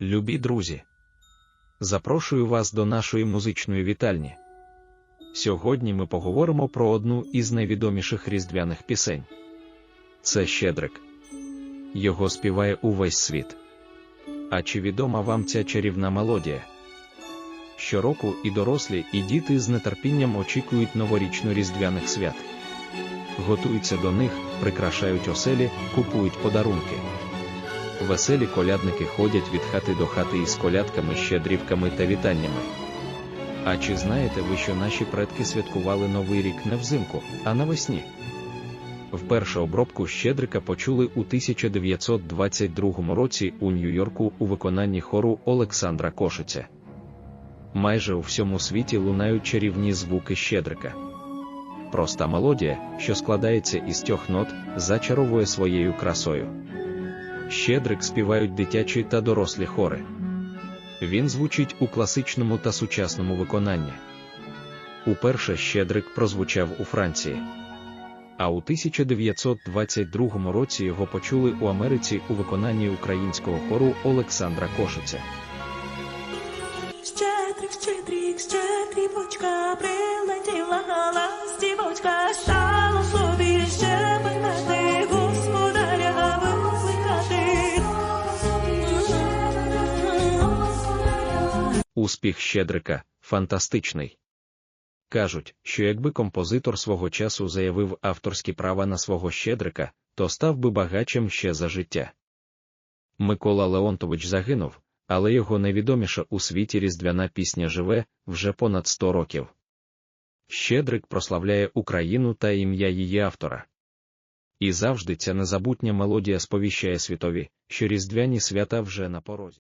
Любі друзі, запрошую вас до нашої музичної вітальні. Сьогодні ми поговоримо про одну із найвідоміших різдвяних пісень. Це Щедрик. Його співає увесь світ. А чи відома вам ця чарівна мелодія? Щороку і дорослі, і діти з нетерпінням очікують новорічно-різдвяних свят. Готуються до них, прикрашають оселі, купують подарунки. Веселі колядники ходять від хати до хати із колядками, щедрівками та вітаннями. А чи знаєте ви, що наші предки святкували Новий рік не взимку, а навесні? Вперше обробку Щедрика почули у 1922 році у Нью-Йорку у виконанні хору Олександра Кошиця. Майже у всьому світі лунають чарівні звуки Щедрика. Проста мелодія, що складається із трьох нот, зачаровує своєю красою. Щедрик співають дитячі та дорослі хори. Він звучить у класичному та сучасному виконанні. Уперше Щедрик прозвучав у Франції. А у 1922 році його почули у Америці у виконанні українського хору Олександра Кошиця. Щедрик, щедрик, щедрівочка, прилетіла ластівочка, стало Успіх Щедрика фантастичний. Кажуть, що якби композитор свого часу заявив авторські права на свого Щедрика, то став би багачем ще за життя. Микола Леонтович загинув, але його найвідоміша у світі різдвяна пісня живе вже понад 100 років. Щедрик прославляє Україну та ім'я її автора. І завжди ця незабутня мелодія сповіщає світові, що різдвяні свята вже на порозі.